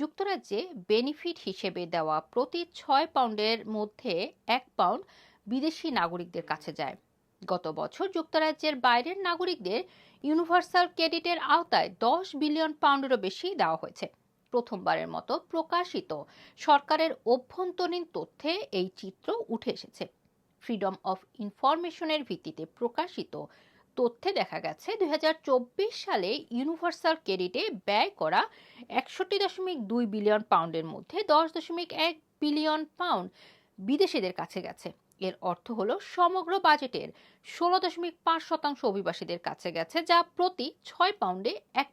যুক্তরাজ্যে বেনিফিট হিসেবে দেওয়া প্রতি ছয় পাউন্ডের মধ্যে এক পাউন্ড বিদেশি নাগরিকদের কাছে যায়। গত বছর যুক্তরাজ্যের বাইরের নাগরিকদের ইউনিভার্সাল ক্রেডিটের আওতায় দশ বিলিয়ন পাউন্ডেরও বেশি দেওয়া হয়েছে। প্রথমবারের মতো প্রকাশিত সরকারের অভ্যন্তরীণ তথ্যে এই চিত্র উঠে এসেছে। ফ্রিডম অফ ইনফরমেশনের ভিত্তিতে প্রকাশিত তথ্যে দেখা গেছে, দুই হাজার চব্বিশ সালে ইউনিভার্সাল ক্রেডিটে ব্যয় করা একষট্টি দশমিক দুই বিলিয়ন পাউন্ডের মধ্যে দশ দশমিক এক বিলিয়ন পাউন্ড বিদেশিদের কাছে গেছে। এর অর্থ হলো সমগ্র বাজেটের ষোলো দশমিক পাঁচ শতাংশ অভিবাসীদের কাছে গেছে, যা প্রতি ছয় পাউন্ডে এক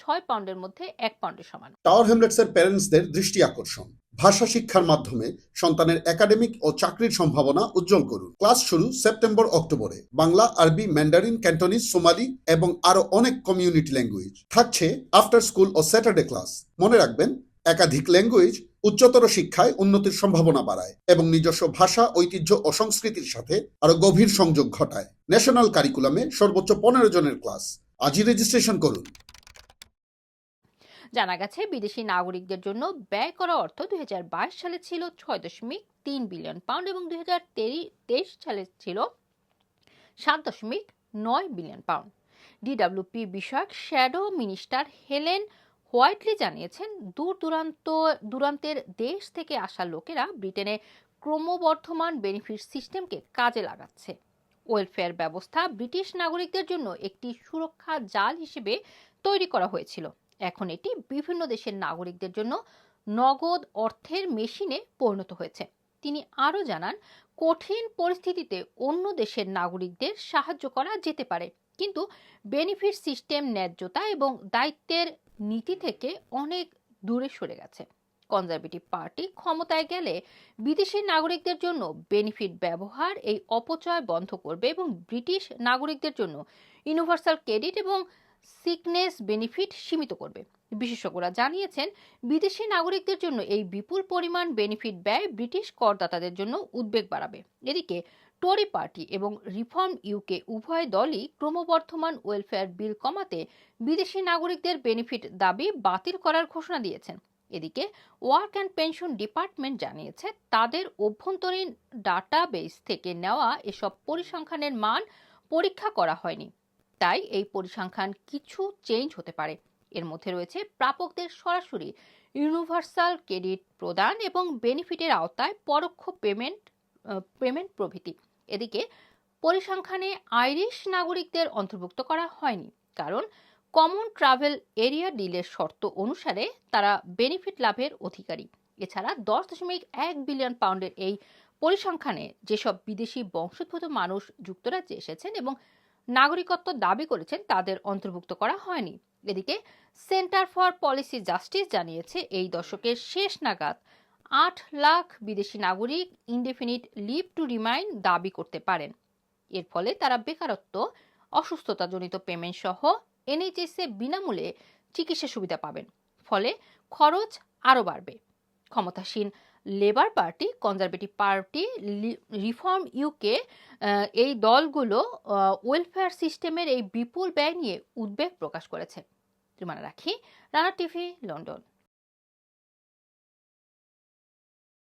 ছয় পাউন্ডের মধ্যে এক পাউন্ডের সমান। টাওয়ার হ্যামলেটসের প্যারেন্টসদের দৃষ্টি আকর্ষণ। ভাষা শিক্ষার মাধ্যমে সন্তানের একাডেমিক ও চাকরির সম্ভাবনা উজ্জ্বল করুন। ক্লাস শুরু সেপ্টেম্বর, অক্টোবরে। বাংলা, আরবি, ম্যান্ডারিন, ক্যান্টনিজ, সোমালি এবং আরও অনেক কমিউনিটি ল্যাঙ্গুয়েজ থাকছে আফটার স্কুল ও স্যাটারডে ক্লাস মনে রাখবেন, একাধিক ল্যাঙ্গুয়েজ উচ্চতর শিক্ষায় উন্নতির সম্ভাবনা বাড়ায় এবং নিজস্ব ভাষা, ঐতিহ্য ও সংস্কৃতির সাথে আরও গভীর সংযোগ ঘটায়। ন্যাশনাল কারিকুলামে সর্বোচ্চ পনেরো জনের ক্লাস। আজই রেজিস্ট্রেশন করুন। জানা গেছে, বিদেশি নাগরিকদের জন্য ব্যয় করা অর্থ দুই হাজার বাইশ সালে ছিল ছয় দশমিক তিন বিলিয়ন পাউন্ড এবং দুই হাজার তেইশ সালে ছিল সাত দশমিক নয় বিলিয়ন পাউন্ড। ডিডব্লিউপি বিষয়ক শ্যাডো মিনিস্টার হেলেন হোয়াইটলি জানিয়েছেন দূর দূরান্ত দূরান্তের দেশ থেকে আসা লোকেরা ব্রিটেনে ক্রমবর্ধমান বেনিফিট সিস্টেমকে কাজে লাগাচ্ছে। ওয়েলফেয়ার ব্যবস্থা ব্রিটিশ নাগরিকদের জন্য একটি সুরক্ষা জাল হিসেবে তৈরি করা হয়েছিল। এখন এটি বিভিন্ন দেশের নাগরিকদের জন্য নগদ অর্থের মেশিনে পরিণত হয়েছে। তিনি আরও জানান, কঠিন পরিস্থিতিতে অন্য দেশের নাগরিকদের সাহায্য করা যেতে পারে, কিন্তু বেনিফিট সিস্টেম ন্যায্যতা এবং দায়িত্বের নীতি থেকে অনেক দূরে সরে গেছে। কনজারভেটিভ পার্টি ক্ষমতায় গেলে বিদেশি নাগরিকদের জন্য বেনিফিট ব্যবহার এই অপচয় বন্ধ করবে এবং ব্রিটিশ নাগরিকদের জন্য ইউনিভার্সাল ক্রেডিট এবং সিকনেস বেনিফিট সীমিত করবে। বিশেষজ্ঞরা জানিয়েছেন, বিদেশি নাগরিকদের জন্য এই বিপুল পরিমাণ বেনিফিট ব্যয় ব্রিটিশ করদাতাদের জন্য উদ্বেগ বাড়াবে। এদিকে টরি পার্টি এবং রিফর্ম ইউকে উভয় দলই ক্রমবর্ধমান ওয়েলফেয়ার বিল কমাতে বিদেশি নাগরিকদের বেনিফিট দাবি বাতিল করার ঘোষণা দিয়েছেন। এদিকে ওয়ার্ক অ্যান্ড পেনশন ডিপার্টমেন্ট জানিয়েছে, তাদের অভ্যন্তরীণ ডাটাবেস থেকে নেওয়া এসব পরিসংখ্যানের মান পরীক্ষা করা হয়নি। তাই এই পরিসংখ্যান কিছু চেঞ্জ হতে পারে। এর মধ্যে রয়েছে প্রাপকদের সরাসরি ইউনিভার্সাল ক্রেডিট প্রদান এবং বেনিফিটের আওতায় পরোক্ষ পেমেন্ট পেমেন্ট প্রভৃতি। এদিকে পরিসংখ্যানে আইরিশ নাগরিকদের অন্তর্ভুক্ত করা হয়নি, কারণ কমন ট্রাভেল এরিয়া ডিলের শর্ত অনুসারে তারা বেনিফিট লাভের অধিকারী। এছাড়া দশ দশমিক এক বিলিয়ন পাউন্ডের এই পরিসংখ্যানে যেসব বিদেশি বংশোদ্ভূত মানুষ যুক্তরাজ্যে এসেছেন এবং নাগরিকত্ব দাবি করেছেন, তাদের অন্তর্ভুক্ত করা হয়নি। এদিকে সেন্টার ফর পলিসি জাস্টিস জানিয়েছে, এই দশকের শেষ নাগাদ আট লাখ বিদেশি নাগরিক ইনডেফিনিট লিভ টু রিমাইন দাবি করতে পারেন। এর ফলে তারা বেকারত্ব, অসুস্থতাজনিত পেমেন্ট সহ এনএইচএসে বিনামূল্যে চিকিৎসা সুবিধা পাবেন। ফলে খরচ আরও বাড়বে। ক্ষমতাসীন Labour party Conservative party Reform UK এই দলগুলো ওয়েলফেয়ার সিস্টেমের এই বিপুল ব্যয় নিয়ে উদ্বেগ প্রকাশ করেছে। রাখি, রানা টিভি, লন্ডন।